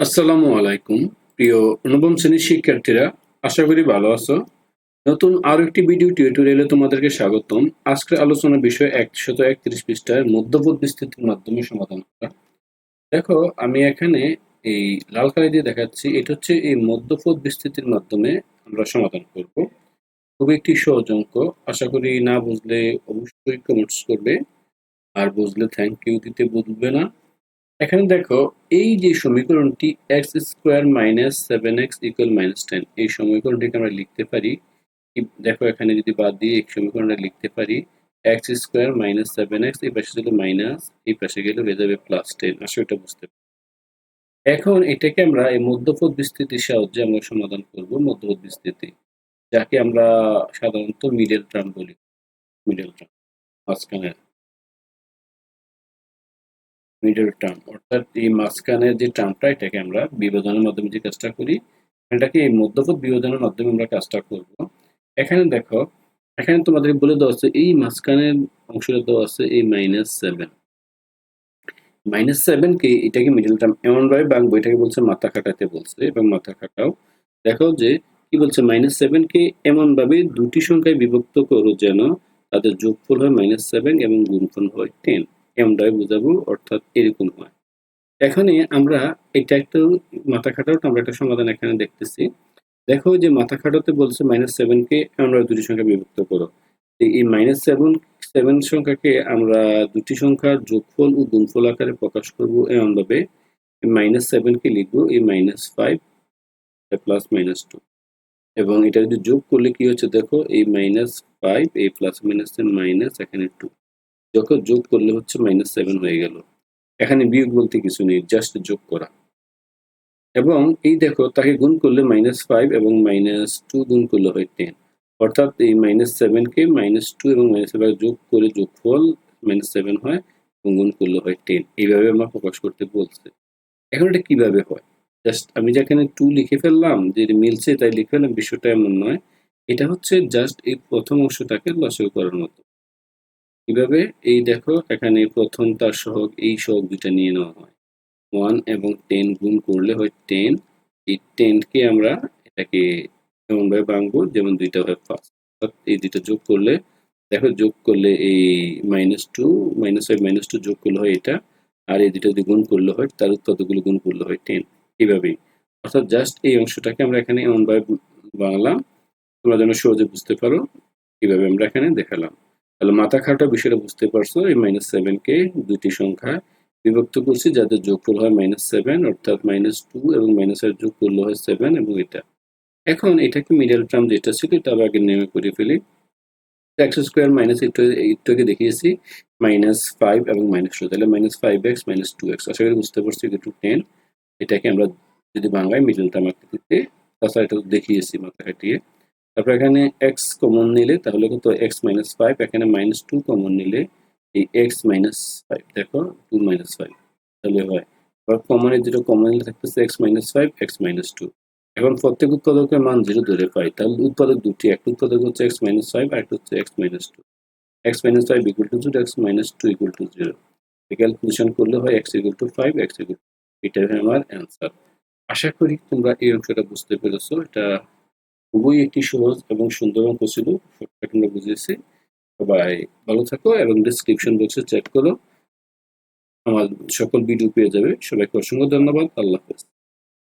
আসসালামু আলাইকুম, প্রিয় নবম শ্রেণির শিক্ষার্থীরা, আশা করি ভালো আছো। নতুন আরও একটি ভিডিও টিউটোরিয়ালে তোমাদেরকে স্বাগতম। আজকের আলোচনার বিষয় একশত একত্রিশ পৃষ্ঠার মধ্যপদ বিস্তৃতির মাধ্যমে সমাধান করা। দেখো, আমি এখানে এই লাল কালি দিয়ে দেখাচ্ছি, এটা হচ্ছে এই মধ্যপদ বিস্তৃতির মাধ্যমে আমরা সমাধান করব। খুব একটি সহজ অঙ্ক, আশা করি না বুঝলে অবশ্যই কমেন্টস করবে। আর বুঝলে থ্যাংক ইউ দিতে বুঝবে না। এখানে দেখো, এই যে সমীকরণটি x square minus seven x equal minus ten এই সমীকরণটিকে আমরা লিখতে পারি। দেখো, এখানে যদি বাদ দিয়ে এই সমীকরণটা লিখতে পারি x square minus seven x এই পাশে ছিল মাইনাস এই পাশে গেলে হয়ে যাবে প্লাস টেন আসলে এটা বুঝতে পারি এখন এটাকে আমরা এই মধ্যপদ বিস্তৃতির সাহায্যে আমরা সমাধান করব মধ্যপদ বিস্তৃতি, যাকে আমরা সাধারণত মিডল টার্ম বলি। মিডল টার্ম মাঝখানে। মিডল টার্ম অর্থাৎ এই মাঝখানের যে টার্মটা এটাকে আমরা বিভাজনের মাধ্যমে যে কাজটা করি, এটাকে এই মধ্যপদ বিভাজনের মাধ্যমে আমরা কাজটা করব। এখানে দেখো, এখানে তোমাদের বলে দেওয়া আছে, এই মাঝখানের অংশটা দেওয়া আছে, এই মাইনাস সেভেন মাইনাস সেভেন কে এটাকে মিডল টার্ম এমন ভাবে বাংবো এটাকে বলছে মাথা খাটাতে বলছে, এবং মাথা খাটাও। দেখো যে, কি বলছে মাইনাস সেভেন কে এমন দুটি সংখ্যায় বিভক্ত করো যেন তাদের যোগফল হয় মাইনাস সেভেন এবং গুণফল হয় টেন এমনটাই বোঝাবো, অর্থাৎ এরকম হয়। এখানে আমরা এটা একটু মাথা খাটাও, আমরা একটা সমাধান এখানে দেখতেছি। দেখো যে মাথা খাটাতে বলছে মাইনাস সেভেন কে আমরা দুটি সংখ্যা বিভক্ত করো। এই মাইনাস সেভেন সেভেন সংখ্যাকে আমরা দুটি সংখ্যার যোগফল ও গুণফল আকারে প্রকাশ করব এমন ভাবে মাইনাস সেভেন কে লিখব, এই minus five plus minus two এবং এটা যদি যোগ করলে কি হচ্ছে দেখো, এই মাইনাস ফাইভ এই প্লাস মাইনাস মাইনাস এখানে টু যখন যোগ করলে হচ্ছে মাইনাস সেভেন হয়ে গেল। এখানে বিয়োগ বলতে কিছু নেই জাস্ট যোগ করা। এবং এই দেখো, তাকে গুণ করলে মাইনাস ফাইভ এবং মাইনাস টু গুণ করলে হয় টেন অর্থাৎ এই মাইনাস সেভেনকে মাইনাস টু এবং মাইনাস সেভেন যোগ করে যোগফল মাইনাস সেভেন হয় এবং গুণ করলে হয় টেন এইভাবে আমরা প্রকাশ করতে বলছে। এখন এটা কীভাবে হয়? জাস্ট আমি যেখানে টু লিখে ফেললাম, যে মিলছে তাই লিখে ফেললাম, বিষয়টা এমন নয়। এটা হচ্ছে জাস্ট এই প্রথম অংশটাকে লসেও করার মতো। কীভাবে? এই দেখো, এখানে প্রথম তার সহগ, এই সহগ দুইটা নিয়ে নেওয়া হয়। ওয়ান এবং টেন গুণ করলে হয় টেন এই টেনকে আমরা এটাকে এমনভাবে ভাঙবো, যেমন দুইটা হয় ফার্স্ট এই দুইটা যোগ করলে, দেখো যোগ করলে এই minus two minus five minus two যোগ করলে হয় এটা। আর এই দুটো যদি গুণ করলে হয়, তার উৎপাদকগুলো গুণ করলে হয় টেন এইভাবেই। অর্থাৎ জাস্ট এই অংশটাকে আমরা এখানে এমনভাবে বাংলাম। তোমরা যেন সহজে বুঝতে পারো কীভাবে আমরা এখানে দেখালাম। তাহলে মাথা খাটা বিষয়টা বুঝতে পারছ, এই মাইনাস সেভেনকে দুটি সংখ্যা বিভক্ত করছি যাদের যোগ যোগফল হয় মাইনাস সেভেন অর্থাৎ মাইনাস টু এবং মাইনাস এর যোগ করলে হয় সেভেন এবং এটা। এখন এটাকে মিডল টার্ম যেটা ছিল, এটা আবার আগে নেমে করে ফেলি। এক্স স্কোয়ার মাইনাস আগে দেখিয়েছি মাইনাস ফাইভ এবং মাইনাস টু তাহলে minus five x minus two x আশা করি বুঝতে পারছি টু টেন এটাকে আমরা যদি বাংলায় মিডল টার্ম আকৃতিতে তাছাড়া এটা দেখিয়েছি মাথা কাটিয়ে তারপর এখানে এক্স কমন নিলে, তাহলে কিন্তু এক্স মাইনাস ফাইভ এখানে মাইনাস টু কমন নিলে এই এক্স মাইনাস ফাইভ দেখো টু মাইনাস ফাইভ তাহলে হয়। এবার কমনের যেটা কমন নিলে থাকতেছে x minus five x minus two এখন প্রত্যেক উৎপাদকের মান জিরো ধরে পাই, তাহলে উৎপাদক দুটি, একটা উৎপাদক হচ্ছে এক্স মাইনাস ফাইভ আর একটা হচ্ছে x minus two x minus five equal to zero x minus two equal to zero calculation করলে হয় x equal to five x equal এটাই হয় আমার অ্যান্সার আশা করি তোমরা এই অংশটা বুঝতে পেরেছ। এটা খুবই একটি সহজ এবং সুন্দর অঙ্ক ছিল আমরা বুঝেছি। সবাই ভালো থাকো এবং ডিসক্রিপশন বক্সে চেক করো। আমার সকল ভিডিও পেয়ে যাবে। সবাইকে অসংখ্য ধন্যবাদ। আল্লাহ হাফেজ।